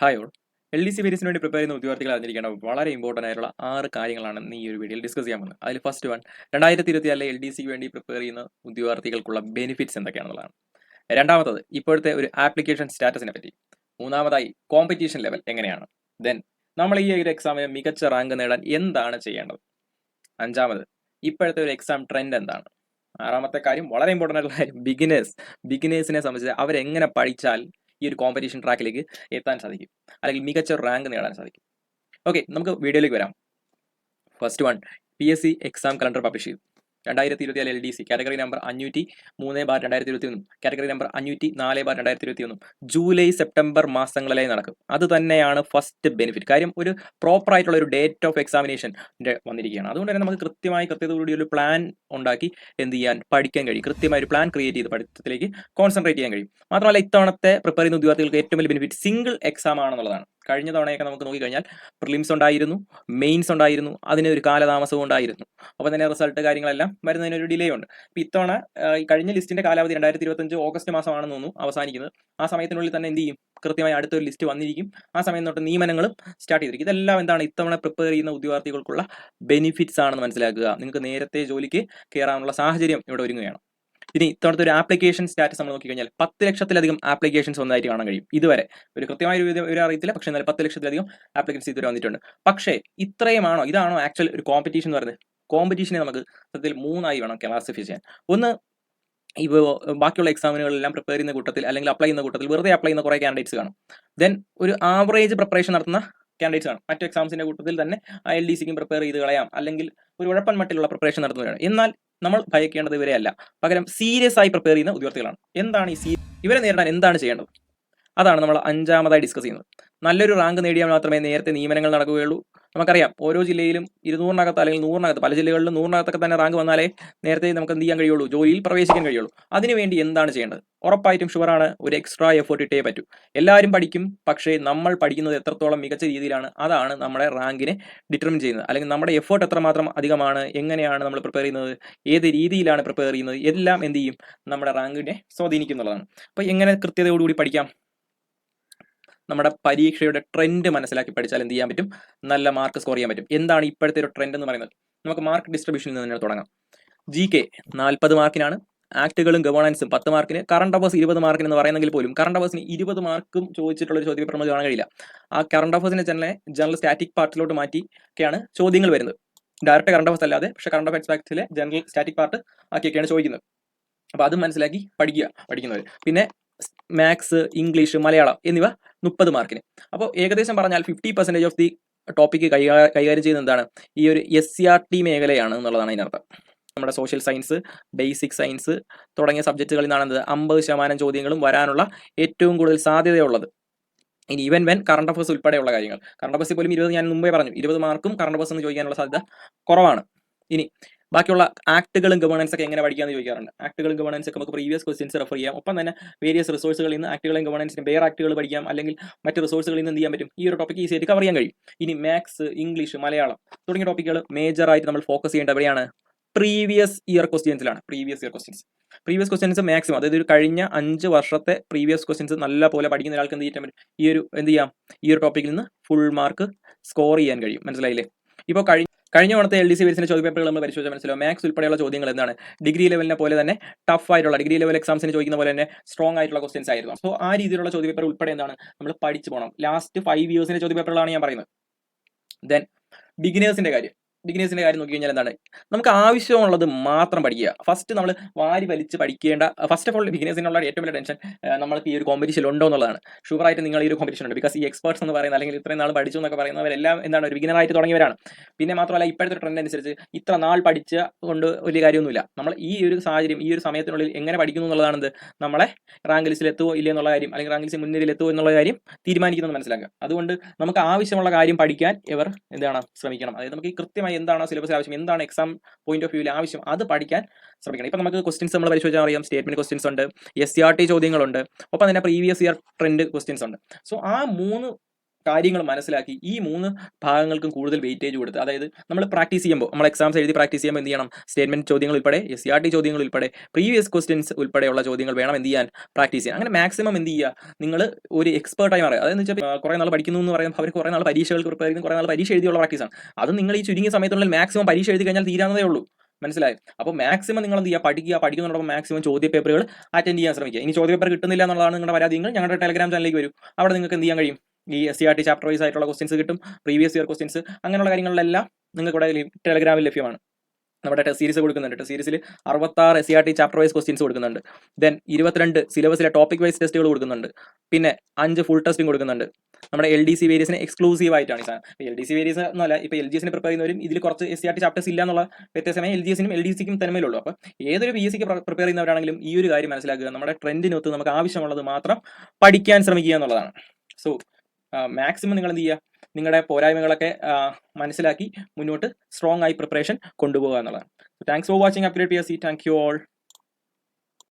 Hi all L D C വേരിയസിന് വേണ്ടി prepare ചെയ്യുന്ന ഉദ്യോഗാർത്ഥികൾ അറിഞ്ഞിരിക്കേണ്ട വളരെ ഇമ്പോർട്ടന്റ് ആയിട്ടുള്ള ആറ് കാര്യങ്ങളാണ് ഈ ഒരു വീഡിയോയിൽ ഡിസ്കസ് ചെയ്യാൻ പോകുന്നത്. അതിൽ ഫസ്റ്റ് വൺ രണ്ടായിരത്തി ഇരുപത്തി എൽ ഡി സിക്ക് വേണ്ടി പ്രിപ്പയർ ചെയ്യുന്ന ഉദ്യോഗാർത്ഥികൾക്കുള്ള ബെനിഫിറ്റ്സ് എന്തൊക്കെയാണെന്നുള്ളതാണ്. രണ്ടാമത്തത് ഇപ്പോഴത്തെ ഒരു ആപ്ലിക്കേഷൻ സ്റ്റാറ്റസിനെ പറ്റി. മൂന്നാമതായി കോമ്പറ്റീഷൻ ലെവൽ എങ്ങനെയാണ്? ദെൻ നമ്മൾ ഈ ഒരു എക്സാമിന് മികച്ച റാങ്ക് നേടാൻ എന്താണ് ചെയ്യേണ്ടത്? അഞ്ചാമത് ഇപ്പോഴത്തെ ഒരു എക്സാം ട്രെൻഡ് എന്താണ്? ആറാമത്തെ കാര്യം വളരെ ഇമ്പോർട്ടന്റ് ആയിട്ടുള്ള കാര്യം ബിഗിനേഴ്സ് ബിഗിനേഴ്സിനെ സംബന്ധിച്ച് അവരെങ്ങനെ പഠിച്ചാൽ ഈ ഒരു കോമ്പറ്റീഷൻ ട്രാക്കിലേക്ക് എത്താൻ സാധിക്കും. അല്ലെങ്കിൽ മികച്ച റാങ്ക് നേടാൻ സാധിക്കും. ഓക്കെ നമുക്ക് വീഡിയോയിലേക്ക് വരാം. First one P S C exam calendar publish ചെയ്തു. രണ്ടായിരത്തി ഇരുപത്തി L D C category number അഞ്ഞൂറ്റി മൂന്ന് ബാർ രണ്ടായിരത്തി ഇരുപത്തി ഒന്നും കാറ്റഗറി നമ്പർ അഞ്ഞൂറ്റി നാല് ബാർ രണ്ടായിരത്തി ഇരുപത്തി ഒന്നും ജൂലൈ സെപ്റ്റംബർ മാസങ്ങളിലായി നടക്കും. അത് തന്നെയാണ് ഫസ്റ്റ് ബെനിഫിറ്റ് കാര്യം ഒരു പ്രോപ്പർ ആയിട്ടുള്ള ഒരു ഡേറ്റ് ഓഫ് എക്സാമിനേഷൻ വന്നിരിക്കുകയാണ്. അതുകൊണ്ട് തന്നെ നമുക്ക് കൃത്യമായി കൃത്യതയോടുകൂടി ഒരു പ്ലാൻ ഉണ്ടാക്കി എന്ത് ചെയ്യാൻ പഠിക്കാൻ കഴിയും. കൃത്യമായ ഒരു പ്ലാൻ ക്രിയേറ്റ് ചെയ്ത് പഠിത്തത്തിലേക്ക് കോൺസെൻട്രേറ്റ് ചെയ്യാൻ കഴിയും. മാത്രമല്ല ഇത്തവണത്തെ പ്രിപ്പയർ ചെയ്യുന്ന ഉദ്യോഗാർത്ഥികൾക്ക് ഏറ്റവും വലിയ ബെനിഫിറ്റ് സിംഗിൾ എക്സാം ആണെന്നുള്ളതാണ്. കഴിഞ്ഞ തവണയൊക്കെ നമുക്ക് നോക്കിക്കഴിഞ്ഞാൽ പ്രിലിംസ് ഉണ്ടായിരുന്നു മെയിൻസ് ഉണ്ടായിരുന്നു അതിന് ഒരു കാലതാമസവും ഉണ്ടായിരുന്നു. അപ്പോൾ തന്നെ റിസൾട്ട് കാര്യങ്ങളെല്ലാം വരുന്നതിന് ഒരു ഡിലേ ഉണ്ട്. അപ്പോൾ ഇത്തവണ ഈ കഴിഞ്ഞ ലിസ്റ്റിന്റെ കാലാവധി രണ്ടായിരത്തി ഇരുപത്തഞ്ച് ഓഗസ്റ്റ് മാസമാണെന്ന് തോന്നുന്നു അവസാനിക്കുന്നത്. ആ സമയത്തിനുള്ളിൽ തന്നെ എന്ത് ചെയ്യും? കൃത്യമായി അടുത്തൊരു ലിസ്റ്റ് വന്നിരിക്കും. ആ സമയം തൊട്ട് നിയമനങ്ങളും സ്റ്റാർട്ട് ചെയ്തിരിക്കും. ഇതെല്ലാം എന്താണ്? ഇത്തവണ പ്രിപ്പയർ ചെയ്യുന്ന ഉദ്യോഗാർത്ഥികൾക്കുള്ള ബെനിഫിറ്റ്സ് ആണെന്ന് മനസ്സിലാക്കുക. നിങ്ങൾക്ക് നേരത്തെ ജോലിക്ക് കയറാനുള്ള സാഹചര്യം ഇവിടെ ഒരുങ്ങുകയാണ്. ഇനി ഇത്തവണത്തെ ഒരു ആപ്ലിക്കേഷൻ സ്റ്റാറ്റസ് നമ്മൾ നോക്കിക്കഴിഞ്ഞാൽ പത്ത് ലക്ഷത്തിലധികം ആപ്ലിക്കേഷൻസ് വന്നതായിട്ട് കാണാൻ കഴിയും. ഇതുവരെ ഒരു കൃത്യമായ ഒരു ഒരു അറിയത്തില്ല. പക്ഷേ എന്നാൽ പത്ത് ലക്ഷത്തിലധികം ആപ്ലിക്കൻസ് ഇതുവരെ വന്നിട്ടുണ്ട്. പക്ഷേ ഇത്രയുമാണോ ഇതാണോ ആക്ച്വൽ ഒരു കോമ്പറ്റീഷൻ എന്ന് പറയുന്നത്? കോമ്പറ്റീഷനെ നമുക്ക് സത്യത്തിൽ മൂന്നായി വേണം ക്ലാസിഫൈ ചെയ്യാൻ. ഒന്ന് ഇപ്പോൾ ബാക്കിയുള്ള എക്സാമിനുകളെല്ലാം പ്രിപ്പയർ ചെയ്യുന്ന കൂട്ടത്തിൽ അല്ലെങ്കിൽ അപ്ലൈ ചെയ്യുന്ന കൂട്ടത്തിൽ വെറുതെ അപ്ലൈ ചെയ്യുന്ന കുറേ കാൻഡിഡേറ്റ്സ് കാണും. ദെൻ ഒരു ആവറേജ് പ്രിപ്പറേഷൻ നടത്തുന്ന ക്യാൻഡിഡേറ്റ്സ് ആണ് മറ്റു എക്സാംസിന്റെ കൂട്ടത്തിൽ തന്നെ എൽ ഡി സിക്കും പ്രിപ്പയർ ചെയ്ത് കളയാം. അല്ലെങ്കിൽ ഒരു ഉഴപ്പൻ മട്ടിലുള്ള പ്രിപ്പറേഷൻ നടത്തുന്നവരാണ്. എന്നാൽ നമ്മൾ ഭയക്കേണ്ടത് ഇവരെയല്ല പകരം സീരിയസ് ആയി പ്രിപ്പയർ ചെയ്യുന്ന ഉദ്യോഗാർത്ഥികളാണ്. എന്താണ് ഈ സീ ഇവരെ നേരിടാൻ എന്താണ് ചെയ്യേണ്ടത്? അതാണ് നമ്മൾ അഞ്ചാമതായി ഡിസ്കസ് ചെയ്യുന്നത്. നല്ലൊരു റാങ്ക് നേടിയാൽ മാത്രമേ നേരത്തെ നിയമനങ്ങൾ നടക്കുകയുള്ളൂ. നമുക്കറിയാം ഓരോ ജില്ലയിലും ഇരുന്നൂറിനകത്ത് അല്ലെങ്കിൽ നൂറിനകത്ത് പല ജില്ലകളിലും നൂറിനകത്തൊക്കെ തന്നെ റാങ്ക് വന്നാലേ നേരത്തെ നമുക്ക് എന്ത് ചെയ്യാൻ കഴിയുള്ളൂ? ജോലിയിൽ പ്രവേശിക്കാൻ കഴിയുള്ളൂ. അതിനുവേണ്ടി എന്താണ് ചെയ്യേണ്ടത്? ഉറപ്പായിട്ടും ഷുവറാണ് ഒരു എക്സ്ട്രാ എഫേർട്ട് ഇട്ടേ പറ്റൂ. എല്ലാവരും പഠിക്കും പക്ഷേ നമ്മൾ പഠിക്കുന്നത് എത്രത്തോളം മികച്ച രീതിയിലാണ് അതാണ് നമ്മുടെ റാങ്കിനെ ഡിറ്റർമിൻ ചെയ്യുന്നത്. അല്ലെങ്കിൽ നമ്മുടെ എഫേർട്ട് എത്രമാത്രം അധികമാണ് എങ്ങനെയാണ് നമ്മൾ പ്രിപ്പയർ ചെയ്യുന്നത് ഏത് രീതിയിലാണ് പ്രിപ്പയർ ചെയ്യുന്നത് എല്ലാം എന്ത് ചെയ്യും? നമ്മുടെ റാങ്കിനെ സ്വാധീനിക്കുന്നുള്ളതാണ് അപ്പോൾ എങ്ങനെ കൃത്യതയോടുകൂടി പഠിക്കാം? നമ്മുടെ പരീക്ഷയുടെ ട്രെൻഡ് മനസ്സിലാക്കി പഠിച്ചാൽ എന്ത് ചെയ്യാൻ പറ്റും? നല്ല മാർക്ക് സ്കോർ ചെയ്യാൻ പറ്റും. എന്താണ് ഇപ്പോഴത്തെ ഒരു ട്രെൻഡ് എന്ന് പറയുന്നത്? നമുക്ക് മാർക്ക് ഡിസ്ട്രിബ്യൂഷനിൽ നിന്ന് തന്നെ തുടങ്ങാം. ജി കെ നാൽപ്പത് മാർക്കിനാണ് ആക്ടുകളും ഗവേണൻസും പത്ത് മാർക്കിന് കറണ്ട് അഫേഴ്സ് ഇരുപത് മാർക്കിന് എന്ന് പറയുന്നെങ്കിൽ പോലും കറണ്ട് അഫേഴ്സിന് ഇരുപത് മാർക്കും ചോദിച്ചിട്ടുള്ള ഒരു ചോദ്യപേപ്പർ നമുക്ക് കാണാൻ കഴിയില്ല. ആ കറണ്ട് അഫേഴ്സിനെ തന്നെ ജനറൽ സ്റ്റാറ്റിക് പാർട്ടിലോട്ട് മാറ്റിയൊക്കെയാണ് ചോദ്യങ്ങൾ വരുന്നത്. ഡയറക്റ്റ് കറണ്ട് അഫേഴ്സ് അല്ലാതെ പക്ഷേ കറണ്ട് അഫേഴ്സ് ബാക്സിലെ ജനറൽ സ്റ്റാറ്റിക് പാർട്ട് ആക്കിയൊക്കെയാണ് ചോദിക്കുന്നത്. അപ്പോൾ അത് മനസ്സിലാക്കി പഠിക്കുക പഠിക്കുന്നവർ പിന്നെ മാത്സ് ഇംഗ്ലീഷ് മലയാളം എന്നിവ മുപ്പത് മാർക്കിന്. അപ്പോൾ ഏകദേശം പറഞ്ഞാൽ fifty percentage of the topic കൈകാര്യം ചെയ്യുന്ന എന്താണ്? ഈ ഒരു എസ് സി ആർ ടി മേഖലയാണ് എന്നുള്ളതാണ് അതിനർത്ഥം. നമ്മുടെ സോഷ്യൽ സയൻസ് ബേസിക് സയൻസ് തുടങ്ങിയ സബ്ജക്റ്റുകളിൽ നിന്നാണ് എന്ത്? അമ്പത് ശതമാനം ചോദ്യങ്ങളും വരാനുള്ള ഏറ്റവും കൂടുതൽ സാധ്യതയുള്ളത്. ഇനി ഈവൻ വെൻ കറണ്ട് അഫേഴ്സ് ഉൾപ്പെടെയുള്ള കാര്യങ്ങൾ. കറണ്ട് അഫേഴ്സിൽ പോലും ഇരുപത് ഞാൻ മുമ്പേ പറഞ്ഞു. ഇരുപത് മാർക്കും കറണ്ട് അഫേഴ്സ് എന്ന് ചോദിക്കാനുള്ള സാധ്യത കുറവാണ്. ഇനി ബാക്കിയുള്ള ആക്ടുകളും ഗവേണൻസ് ഒക്കെ എങ്ങനെ പഠിക്കാമെന്ന് ചോദിക്കാറുണ്ട്. ആക്ടുകളും ഗവേണൻസ് ഒക്കെ നമുക്ക് പ്രീവിയസ് ക്വസ്റ്റ്യൻസ് റെഫർ ചെയ്യാം. ഒപ്പം തന്നെ വേരിയസ് റിസോഴ്സുകളിൽ നിന്ന് ആക്ടുകളും ഗവേണൻസിന് വേറെ ആക്ടുകൾ പഠിക്കാം. അല്ലെങ്കിൽ മറ്റ് റിസോഴ്സുകളിൽ നിന്ന് എന്ത് ചെയ്യാൻ പറ്റും? ഈ ഒരു ടോപ്പിക് ഈസി ആയിട്ട് കവർ ചെയ്യാൻ കഴിയും. ഇനി മാത്സ് ഇംഗ്ലീഷ് മലയാളം തുടങ്ങിയ ടോപ്പിക്കുകൾ മേജർ ആയിട്ട് നമ്മൾ ഫോക്കസ് ചെയ്യേണ്ട എവിടെയാണ്? Previous year ക്വസ്റ്റ്യൻസിലാണ് previous year questions previous questions maximum അതായത് ഒരു കഴിഞ്ഞ അഞ്ച് വർഷത്തെ പ്രീവിയസ് ക്വസ്റ്റ്യൻസ് നല്ല പോലെ പഠിക്കുന്ന ഒരാൾക്ക് എന്ത് ചെയ്യാൻ പറ്റും? ഈ ഒരു എന്ത് ചെയ്യാം? ഈ ഒരു ടോപ്പിക്കിൽ നിന്ന് ഫുൾ മാർക്ക് സ്കോർ ചെയ്യാൻ കഴിയും. മനസ്സിലായില്ലേ? ഇപ്പോൾ കഴിഞ്ഞ കഴിഞ്ഞ തവണത്തെ എൽ ഡി സി ബേസിന്റെ ചോദ്യപേപ്പറുകൾ നമ്മൾ പരിശോധിച്ചാൽ മനസ്സിലാവും. മാത്സ് ഉൾപ്പെടെയുള്ള ചോദ്യങ്ങൾ എന്താണ്? ഡിഗ്രി ലെവലിനെ പോലെ തന്നെ ടഫ് ആയിട്ടുള്ള ഡിഗ്രി ലെവൽ എക്സാംസിന് ചോദിക്കുന്ന പോലെ തന്നെ സ്ട്രോങ് ആയിട്ടുള്ള ക്വസ്റ്റ്യൻസ് ആയിരുന്നു. സോ ആ രീതിയിലുള്ള ചോദ്യപേപ്പർ ഉൾപ്പെടെ എന്താണ്? നമ്മൾ പഠിച്ചു പോകണം ലാസ്റ്റ് ഫൈവ് ഇയേഴ്സിന്റെ ചോദ്യപേപ്പറുകളാണ് ഞാൻ പറയുന്നത്. ദെൻ ബിഗിനേഴ്സിന്റെ കാര്യം. ബിഗിനേഴ്സിന്റെ കാര്യം നോക്കി കഴിഞ്ഞാൽ എന്താണ്? നമുക്ക് ആവശ്യമുള്ളത് മാത്രം പഠിക്കുക. ഫസ്റ്റ് നമ്മൾ വാരി വലിച്ച് പഠിക്കേണ്ട ഫസ്റ്റ് ഓഫ് ഓൾ ബിഗിനേഴ്സിനുള്ള ഏറ്റവും വലിയ ടെൻഷൻ നമ്മൾക്ക് ഈ ഒരു കോമ്പറ്റീഷൻ ഉണ്ടോ എന്നുള്ളതാണ്. ഷുവറായിട്ട് നിങ്ങൾ ഈ ഒരു കോമ്പറ്റീഷൻ ഉണ്ട്. ബിക്കോസ് ഈ എക്സ്പേർട്സ് എന്ന് പറയുന്നത് അല്ലെങ്കിൽ ഇത്രയും നാൾ പഠിച്ചു എന്നൊക്കെ പറയുന്നവരെല്ലാം എന്താണ്? ഒരു ബിഗിനറായിട്ട് തുടങ്ങിയവരാണ്. പിന്നെ മാത്രമല്ല ഇപ്പോഴത്തെ ട്രെൻഡ് അനുസരിച്ച് ഇത്ര നാൾ പഠിച്ച കൊണ്ട് വലിയ കാര്യമൊന്നുമില്ല. നമ്മൾ ഈ ഒരു സാഹചര്യം ഈ ഒരു സമയത്തിനുള്ളിൽ എങ്ങനെ പഠിക്കുന്നു എന്നുള്ളതാണ് എന്ത് നമ്മളെ റാങ്ക് ലിസ്റ്റിൽ എത്തുമോ ഇല്ലേ എന്നുള്ള കാര്യം അല്ലെങ്കിൽ റാങ്ക് ലിസ്റ്റ് മുന്നിൽ എത്തുമോ എന്നുള്ള കാര്യം തീരുമാനിക്കുന്നത് മനസ്സിലാക്കുക. അതുകൊണ്ട് നമുക്ക് ആവശ്യമുള്ള കാര്യം പഠിക്കാൻ ഇവർ എന്താണ്? ശ്രമിക്കണം. അതായത് നമുക്ക് ഈ കൃത്യമായി എന്താണ് സിലബസ് ആവശ്യം എന്താണ് എക്സാം പോയിന്റ് ഓഫ് വ്യൂവിൽ ആവശ്യം അത് പഠിക്കാൻ ശ്രമിക്കണം. ഇപ്പം നമുക്ക് ക്വസ്റ്റ്യൻസ് നമ്മൾ പരിശോധിച്ചാൽ അറിയാം. സ്റ്റേറ്റ്മെന്റ് ക്വസ്റ്റ്യൻസ് ഉണ്ട് എസ് സി ആർ ടി ചോദ്യങ്ങളുണ്ട്. ഒപ്പം തന്നെ പ്രീവിയസ് ഇയർ ട്രെൻഡ് ക്വസ്റ്റ്യൻസ് ഉണ്ട്. സോ ആ മൂന്ന് കാര്യങ്ങൾ മനസ്സിലാക്കി ഈ മൂന്ന് ഭാഗങ്ങൾക്കും കൂടുതൽ വെയിറ്റേജ് കൊടുത്ത് അതായത് നമ്മൾ പ്രാക്ടീസ് ചെയ്യുമ്പോൾ നമ്മൾ എക്സാംസ് എഴുതി പ്രാക്ടീസ് ചെയ്യുമ്പോൾ എന്ത് ചെയ്യണം? സ്റ്റേറ്റ്മെന്റ് ചോദ്യങ്ങൾ ഉൾപ്പെടെ എസ് സി ആർ ടി ചോദ്യങ്ങൾ ഉൾപ്പെടെ പ്രീവിയസ് ക്വസ്റ്റ്യൻസ് ഉൾപ്പെടെയുള്ള ചോദ്യങ്ങൾ വേണം എന്ത് ചെയ്യാൻ പ്രാക്ടീസ് ചെയ്യാൻ. അങ്ങനെ മാക്സിമം എന്ത് ചെയ്യുക? നിങ്ങൾ ഒരു എക്സ്പേർട്ടായി മാറുക. അതെന്ന് വെച്ചാൽ കുറേ നാൾ പഠിക്കുന്നു എന്ന് പറയുമ്പോൾ അവർ കുറേ നാൾ പരീക്ഷകൾക്ക് പ്രിപ്പയർ കുറേ നാൾ പരീക്ഷ എഴുതിയുള്ള പ്രാക്ടീസാണ് അത് നിങ്ങൾ ഈ ചുരുങ്ങിയ സമയത്തുള്ളിൽ മാക്സിമം പരീക്ഷ എഴുതി കഴിഞ്ഞാൽ തീരാവുന്നതേ ഉള്ളൂ. മനസ്സിലായി? അപ്പോൾ മാക്സിമം നിങ്ങൾ എന്ത് ചെയ്യുക? പഠിക്കുക. പഠിക്കുന്നതോടൊപ്പം മാക്സിമം ചോദ്യ പേപ്പറുകൾ അറ്റൻഡ് ചെയ്യാൻ ശ്രമിക്കുക. ഇനി ചോദ്യ പേപ്പർ കിട്ടുന്നില്ല എന്നുള്ളതാണ് നിങ്ങളുടെ പരാതിയെങ്കിൽ ഞങ്ങളുടെ ടെലഗ്രാം ചാനലിലേക്ക് വരും. അവിടെ നിങ്ങൾക്ക് എന്ത് ചെയ്യാൻ കഴിയും? ഈ S C R T chapter wise ആയിട്ടുള്ള ക്വസ്റ്റ്യൻസ് കിട്ടും പ്രീവിയസ് ഇയർ ക്വസ്റ്റ്യൻസ് അങ്ങനെയുള്ള കാര്യങ്ങളിലെല്ലാം നിങ്ങൾക്ക് ഇവിടെ ടെലഗ്രാമിൽ ലഭ്യമാണ്. നമ്മുടെ ടെസ്റ്റ് സീരീസ് കൊടുക്കുന്നുണ്ട്. ടെസ്റ്റ് സീരീസിൽ അറുപത്താറ് S C R T chapter wise questions കൊടുക്കുന്നുണ്ട് ദെൻ ഇരുപത്തിരണ്ട് സിലബസിലെ ടോപ്പിക് വൈസ് ടെസ്റ്റുകൾ കൊടുക്കുന്നുണ്ട്. പിന്നെ അഞ്ച് ഫുൾ ടെസ്റ്റും കൊടുക്കുന്നുണ്ട്. നമ്മുടെ എൽ ഡി സി വേരിയസിന് എക്സ്ക്ലൂസീവ് ആയിട്ടാണ് ഈ സാധനം. എൽ ഡി സി വേരിയസ് എന്നല്ല ഇപ്പോൾ എൽ ജി എസിന് പ്രിപ്പയർ ചെയ്യുന്നവരും ഇതിൽ കുറച്ച് S C R T chapters ഇല്ല എന്നുള്ള വ്യത്യാസമേ എൽ ജി എസിനും എൽ ഡി സിക്കും തന്മയിലുള്ളൂ അപ്പോൾ ഏതൊരു പി എസ് സിക്ക് പ്രിപ്പയർ ചെയ്യുന്നവരാണെങ്കിലും ഈ ഒരു കാര്യം മനസ്സിലാക്കുക. നമ്മുടെ ട്രെൻഡിനൊത്ത് നമുക്ക് ആവശ്യമുള്ളത് മാത്രം പഠിക്കാൻ ശ്രമിക്കുക എന്നുള്ളതാണ്. സോ മാക്സിമം നിങ്ങൾ എന്ത് ചെയ്യുക? നിങ്ങളുടെ പോരായ്മകളൊക്കെ മനസ്സിലാക്കി മുന്നോട്ട് സ്ട്രോങ് ആയി പ്രിപ്പറേഷൻ കൊണ്ടുപോകുക എന്നുള്ളതാണ്. Thanks for watching upgrade P S C thank you all